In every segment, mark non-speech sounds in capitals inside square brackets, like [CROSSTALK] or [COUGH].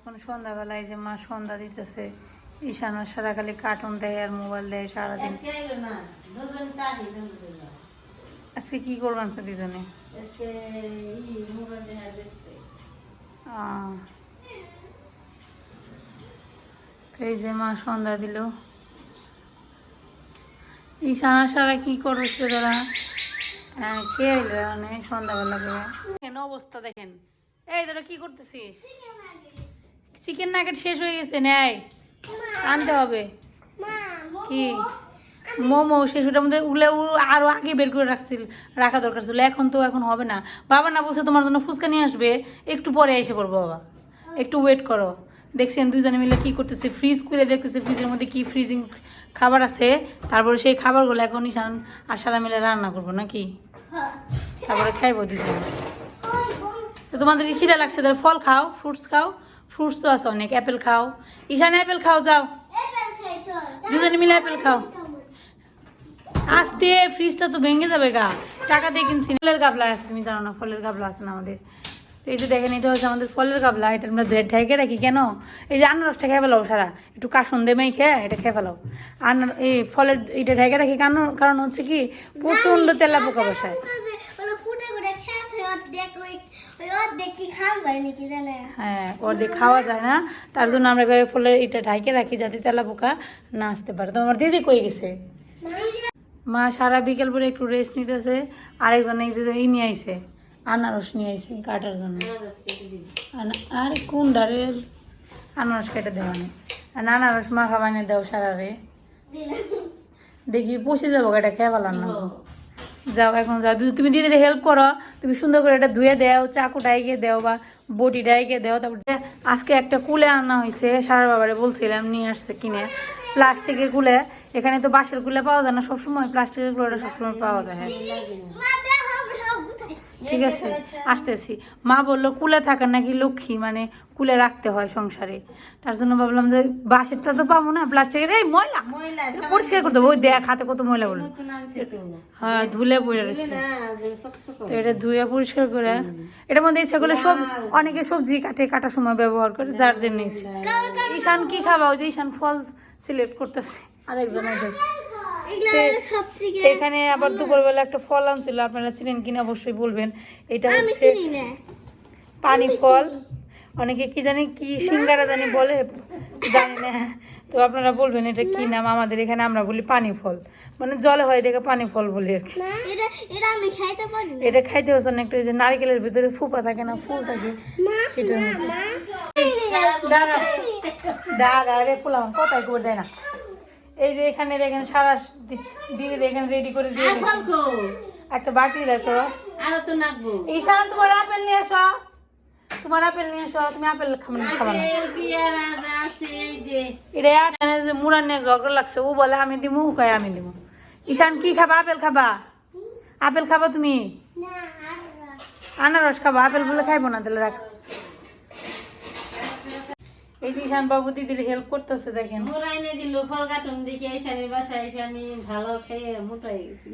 এখন সন্ধ্যাবেলায় যে মা সন্ধ্যা দিতেছে ঈশানা সারা খালি কার্টুন দেয় আর মোবাইল দেয় সারাদিন। আজকে কি করবেন স্যার দুজনে? এই যে মা সন্ধ্যা দিল। ঈশানা সারা কি করছে তোরা? হ্যাঁ, কে এলো মানে সন্ধ্যাবেলা করে? দেখেন অবস্থা দেখেন। এই তোরা কি করতেছিস? চিকেন নাগেট শেষ হয়ে গেছে নেয়। আনতে হবে। কি? মোমো শেষটার মধ্যে উলে উ- আরও আগে বের করে রাখছিল রাখা দরকার ছিল। এখন তো এখন হবে না। বাবা না বলছে তোমার জন্য ফুচকা নিয়ে আসবে একটু পরে এসে পড়ব বাবা। একটু ওয়েট করো। দেখছেন দুজনে মিলে কি করতেছে ফ্রিজ খুলে দেখতেছে ফ্রিজের মধ্যে কি ফ্রিজিং খাবার আছে। তারপরে সেই খাবারগুলো এখন ঈশান আর সারা মিলে রান্না করব নাকি? তারপরে খাইবো দুজনে তো তোমাদেরকে খিদা লাগছে তাহলে ফল খাও ফ্রুটস খাও। ফ্রুটস তো আছে অনেক। অ্যাপেল খাও। ঈশান অ্যাপেল খাও যাও। দুজনে মিলে অ্যাপেল খাও। আসতে ফ্রিজটা তো ভেঙে যাবে গা। টাকা দিয়ে কিনছি। ফলের গাবলা আছে তুমি জানো না ফলের গাবলা আছে না আমাদের। তো এই যে দেখেন এটা হচ্ছে আমাদের ফলের গাবলা। এটা আমরা ঢেকে রাখি কেন? এই যে আনারসটা খেয়ে ফেলাও সারা। একটু কাসন দে খেয়ে এটা খেয়ে ফেলাও। আনার এই ফলের এটা ঢেকে রাখি কারণ কারণ হচ্ছে কি প্রচণ্ড তেলা পোকা বসায়। হয়ে অর্ধেক খাওয়া যায় নাকি জানে? হ্যাঁ অর্ধেক খাওয়া যায় না। তার জন্য আমরা এভাবে ফলের এটা ঢাইকে রাখি যাতে তেলা পোকা না আসতে পারে। তো আমার দিদি কই গেছে? মা সারা বিকেল পরে একটু রেস্ট নিতেছে। আরেকজন এই যে ই নিয়ে আইছে আনারস নিয়ে আইছে কাটার জন্য। আরে কোন ডারের আনারস কেটে দেওয়া নেই। আর আনারস মাখা বানিয়ে দাও সারা রে দেখি পচে যাব এটা খেয়ে পেলাম না। যাও, এখন যাও। তুমি দিদির হেল্প করো। তুমি সুন্দর করে এটা ধুয়ে দেও, চাকু ডাইকে দেও বা বটি ডাইকে দেও। তারপরে আজকে একটা কুলে আনা হয়েছে সারা বাবারে বলছিলাম, নিয়ে আসছে কিনে। প্লাস্টিকের কুলে। এখানে তো বাঁশের কুলে পাওয়া যায় না, সবসময় প্লাস্টিকের কুলেটা সবসময় পাওয়া যায় হ্যাঁ মা দেখো সব কোথায় ঠিক আছে আসতেছি। মা বলল কুলে থাকার নাকি লক্ষ্মী? মানে কুলে রাখতে হয় সংসারে। তার জন্য ভাবলাম যে বাঁশেরটা তো পাবো না প্লাস্টিকের এই ময়লা। পরিষ্কার করতে হবে। ওই দেখ হাতে কত ময়লা বলে নতুন আনছে তো। হ্যাঁ ধুলে পড়ে রয়েছে। তো এটা ধুয়ে পরিষ্কার করে। এটার মধ্যে ইচ্ছা করলে সব অনেকে সবজি কাটে কাটার সময় ব্যবহার করে যার জন্য ইচ্ছা। ঈশান কি খাবা? ওই যে ঈশান ফল সিলেক্ট করতেছে। আরেকজন আইতেছে। এখানে আবার দুপুরবেলা একটা ফল আনছিল আপনারা চিনেন কিনা অবশ্যই বলবেন। এটা হচ্ছে পানি ফল। অনেকে কি জানি কি সিঙ্গারা জানি বলে জানি না। তো আপনারা বলবেন এটা কি নাম? আমাদের এখানে আমরা বলি পানি ফল। মানে জলে হয় দেখে পানি ফল বলি আর কি। এটা খাইতে হচ্ছে না একটু ওই যে নারকেলের ভিতরে ফুপা থাকে না ফুল থাকে সেটার মতো দাঁড়া দাঁড়া রে ফুলাম কথাই করে দেয় না। এই যে এখানে দেখেন সারা দি- দিদি এখানে রেডি করে দিয়ে একটা বাটি দেখো। আরও তো নাকবো। ঈশান তোমার আপেল নিয়ে এসো। তোমার আপেল নিয়ে এসো তুমি আপেল খাবে না খাবে না। আপেল পেয়ারা যা আছে এই যে। এটা এখানে যে মুরান নিয়ে ঝগড়া লাগছে ও বলে আমি দিমু ও কয় আমি দিমু। ঈশান কি খাবা? আপেল খাবা? আপেল খাবা তুমি? আনারস খাবা আপেল বলে খাইবো না তাহলে রাখ। এই যে ঈশান বাবু দিদির হেল্প করতেছে দেখেন। মোরা এনে দিল ফল কাটুন দেখে এসানের বাসায় এসে আমি ভালো খেয়ে মোটা হয়ে গেছি।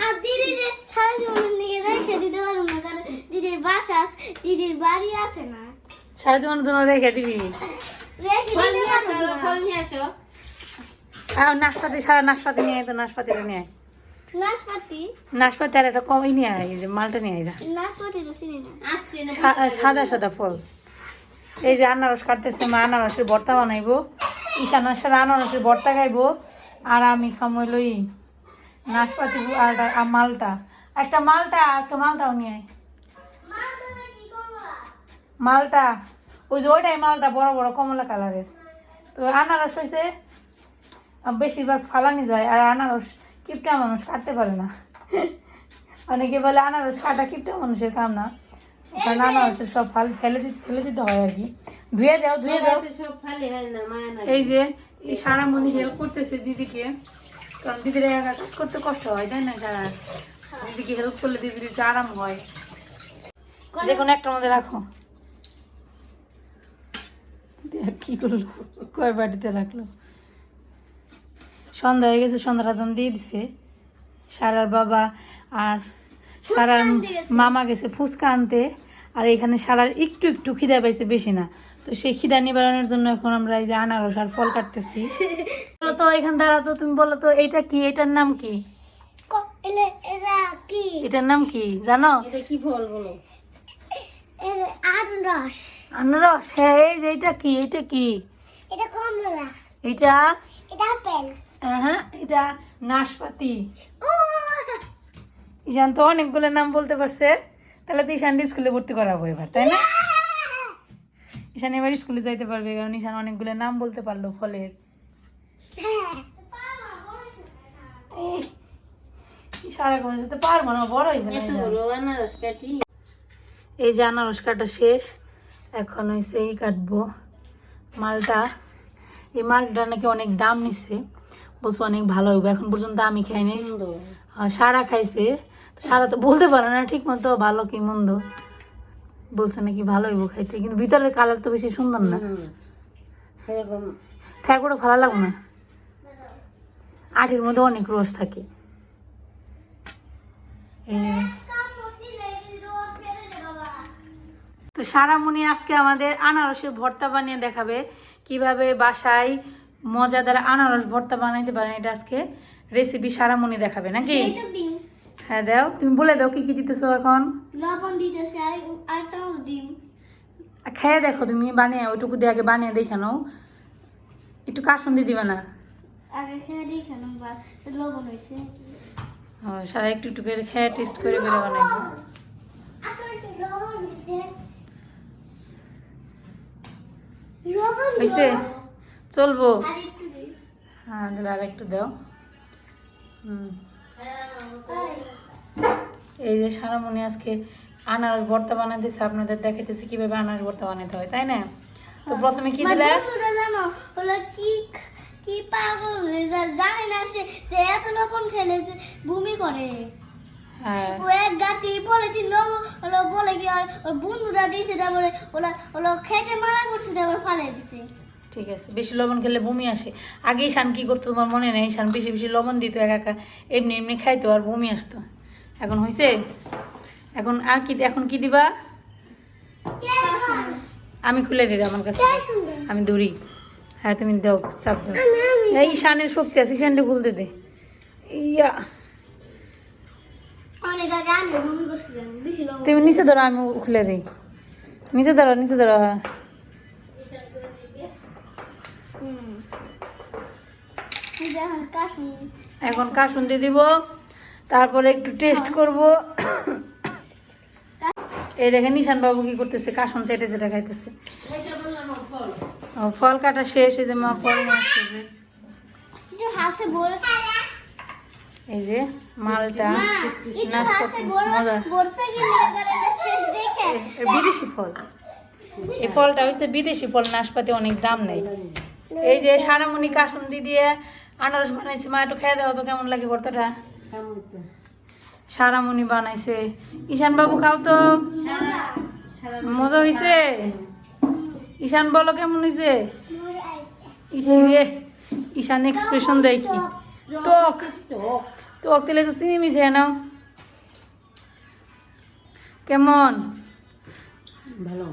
আর দিদির সারা জীবনের দিকে রেখে দিতে পারব না কারণ দিদির বাসা দিদির বাড়ি আছে না। সারা জীবনের জন্য রেখে দিবি। আরও নাশপাতি সারা নাশপাতি নিয়ে আয় তো নাশপাতিটা নিয়ে আয়। নাশপাতি? নাশপাতি আর একটা কমই নিয়ে আয় যে মালটা নিয়ে আয় যা। নাশপাতি তো চিনি না। আসতে না সা- সাদা সাদা ফল। এই যে আনারস কাটতেছে, মা আনারসের ভর্তা বানাইবো। ঈশানার সাথে আনারসের ভর্তা খাইবো। আর আমি খামইল লই নাশপাতি আর মালটা। একটা মালটা, একটা মালটাও নিয়ে মালটা, ওই যে ওইটাই মালটা বড় বড় কমলা কালারের। তো আনারস হয়েছে বেশিরভাগ ফালানি যায়, আর আনারস কিপটা মানুষ কাটতে পারে না। অনেকে বলে আনারস কাটা কিপটা মানুষের কাম না। সব ফাল ফেলে দিতে ফেলে দিতে হয় আর কি। ধুয়ে দাও ধুয়ে দাও। সব ফালি হয় না মায়া না। এই যে এই সারামণি হেল্প করতেছে দিদিকে। কারণ দিদির একা কাজ করতে কষ্ট হয় তাই না? সারা দিদিকে হেল্প করলে দিদির একটু আরাম হয়। যে কোনো একটা মধ্যে রাখো। দেখ কি করল কয় বাটিতে রাখল। সন্ধ্যা হয়ে গেছে সন্ধ্যা রাজন দিয়ে দিছে। সারার বাবা আর সারার মামা গেছে ফুচকা আনতে আর এখানে সারার একটু একটু খিদা পাইছে বেশি না। তো সেই খিদা নিবারণের জন্য এখন আমরা এই যে আনারস আর ফল কাটতেছি। [LAUGHS] তো এখান দ্বারা তো তুমি বলো তো এইটা কি? এটার নাম কি? এটার নাম কি? জানো? এটা কি ফল বলো? আনারস। আনারস? হ্যাঁ এই যে এটা কি? এটা কি? এটা কমলা। এটা এটা আপেল। হ্যাঁ এটা নাশপাতি। ও ঈশান তো অনেকগুলো নাম বলতে পারছে। তাহলে তো ঈশান স্কুলে ভর্তি করাবো এবার তাই না? ঈশান এবার স্কুলে যাইতে পারবে কারণ ঈশান অনেকগুলো নাম বলতে পারল ফলের। এই, যে আনারস কাটা শেষ এখন হয়েছে এই কাটবো মালটা। এই মালটা নাকি অনেক দাম নিচ্ছে বলছো অনেক ভালো হইবে এখন পর্যন্ত আমি খাইনি। সারা খাইছে। সারা তো বলতে পারে না ঠিক মতো ভালো কি মন্দ। বলছে নাকি ভালোই হইব খাইতে কিন্তু ভিতরের কালার তো বেশি সুন্দর না। সেরকম ঠেকুরও ভালো লাগবে না। আটির মধ্যে অনেক রস থাকে। এই তো সারামণি আজকে আমাদের আনারসের ভর্তা বানিয়ে দেখাবে। কীভাবে বাসায় মজাদার আনারস ভর্তা বানাইতে পারেন এটা আজকে রেসিপি সারামণি দেখাবে নাকি? হ্যাঁ দাও। তুমি বলে দাও কি কি দিতেছো এখন? লবণ দিতেছে আর আর চামচ ডিম আর খেয়ে দেখো তুমি বানিয়ে ওইটুকু দিয়ে আগে বানিয়ে দেখে নাও। একটু কাসুন্দি দিবে না? আগে খেয়ে দেখে নাও বা লবণ হয়েছে। ও, সারা একটু একটু করে খেয়ে টেস্ট করে করে বানাইবো আসলে কি লবণ হয়েছে? চলবো। হ্যাঁ তাহলে আর একটু দাও। হুম। এই যে সারামণি আজকে আনারস ভর্তা বানাতেছে আপনাদের দেখাইতেছে কীভাবে আনারস ভর্তা বানাতে হয় তাই না? তো প্রথমে কি দিলে? জানো হলো কি কি পাগল হয়ে জানে না সে যে এত লবণ বমি করে। হ্যাঁ। ও এক গাটি বলেছি লবণ হলো বলে কি আর ওর বন্ধুরা দিয়েছে তারপরে ওরা হলো খেতে মারা করছে তারপর ফালাই দিছে। ঠিক আছে বেশি লবণ খেলে বমি আসে। আগেই শান কি করতো তোমার মনে নেই? শান বেশি বেশি লবণ দিত একা একা এমনি এমনি খাইতো আর বমি আসতো। এখন হয়েছে এখন আর কি এখন কি দিবা? আমি খুলে দিই আমার কাছে। আমি দৌড়ি হ্যাঁ তুমি দাও চাপ দাও। এই শানের শক্তি আছে শানটা খুলতে দে। ইয়া। তুমি নিচে ধরো আমি খুলে দিই। নিচে ধরো নিচে ধরো। হ্যাঁ এখন কাশুন। কাসুন্দি দিব। তারপরে একটু টেস্ট করব। এই দেখেন নিশান বাবু কি করতেছে কাসুন চেটে চেটে খাইতেছে। ফল কাটা শেষ এই যে মা ফল বড় এই যে মালটা দেখে? বিদেশি ফল। এই ফলটা হচ্ছে বিদেশি ফল নাশপাতি অনেক দাম নেই। এই যে সারামণি কাসুন্দি দিয়ে আনারস বানাইছে মা একটু খেয়ে দাও তো কেমন লাগে ভর্তাটা? সারামণি বানাইছে। ঈশান বাবু খাও তো। মজা হয়েছে ঈশান বলো কেমন হয়েছে ঈশান এক্সপ্রেশন দেয় কি? টক। টক। টক তো চিনি মিশে নাও। কেমন? ভালো।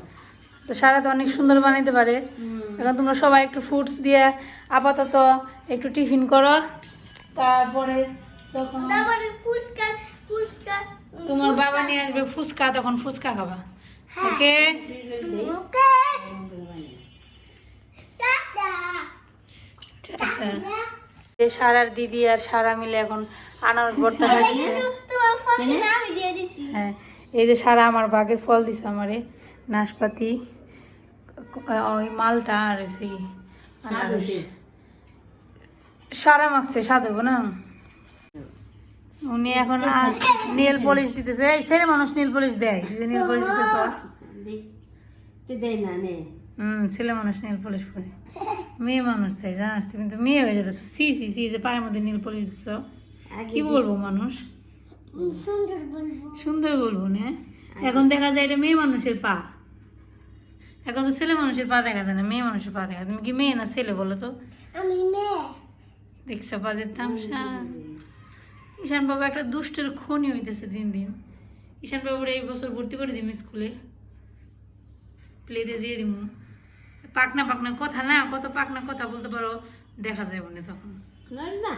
তো সারা তো অনেক সুন্দর বানাইতে পারে। এখন তোমরা সবাই একটু ফ্রুটস দিয়ে আপাতত একটু টিফিন করো। তারপরে যখন তারপরে ফুচকা ফুচকা তোমার বাবা নিয়ে আসবে ফুচকা তখন ফুচকা খাবা। ওকে? ওকে। সারার দিদি আর সারা মিলে এখন আনারস ভর্তা খাচ্ছে আমি দিয়ে দিছি। হ্যাঁ এই যে সারা আমার বাগের ফল দিছে আমারে নাশপাতি ওই মালটা আর সেই আনারস। সারা মাখছে সাজাবো না? উনি এখন নেল পলিশ দিতেছে। এই ছেলে মানুষ নেল পলিশ দেয় যে নেল পলিশ দিতেছ তে দেয় না নে। হুম ছেলে মানুষ নেল পলিশ করে। মেয়ে মানুষ দেয় জানাস তুমি তো মেয়ে হয়ে যেতেছ সি সি সি যে পায়ের মধ্যে নেল পলিশ দিচ্ছ। আগে কি বলব মানুষ? সুন্দর বলব। সুন্দর বলব না। এখন দেখা যায় এটা মেয়ে মানুষের পা। এখন তো ছেলে মানুষের পা দেখা যায় না মেয়ে মানুষের পা দেখা তুমি কি মেয়ে না ছেলে বলো তো? আমি মেয়ে। দেখছ পাজের তামসা। ঈশান বাবু একটা দুষ্টের খনি হইতেছে দিন দিন। ঈশান বাবুর এই বছর ভর্তি করে দিম স্কুলে। প্লেটে দিয়ে দিব পাকনা পাকনা কথা না কত পাকনা কথা বলতে পারো দেখা যাবে না তখন। না না।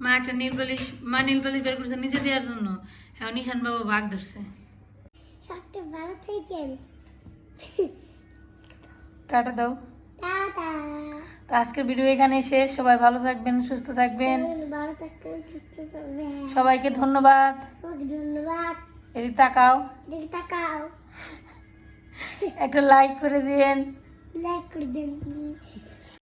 মা একটা নীলপালিশ মা নীলপালিশ বের করছে নিজে দেওয়ার জন্য। এখন নিশান বাবু ভাগ ধরছে। সবটা ভালো থাকেন। টাটা দাও। টাটা। তো আজকের ভিডিও এখানে শেষ। সবাই ভালো থাকবেন সুস্থ থাকবেন। থাকবেন সবাইকে ধন্যবাদ। এদিক তাকাও। তাকাও। একটা লাইক করে দিন লাইক করে দেন।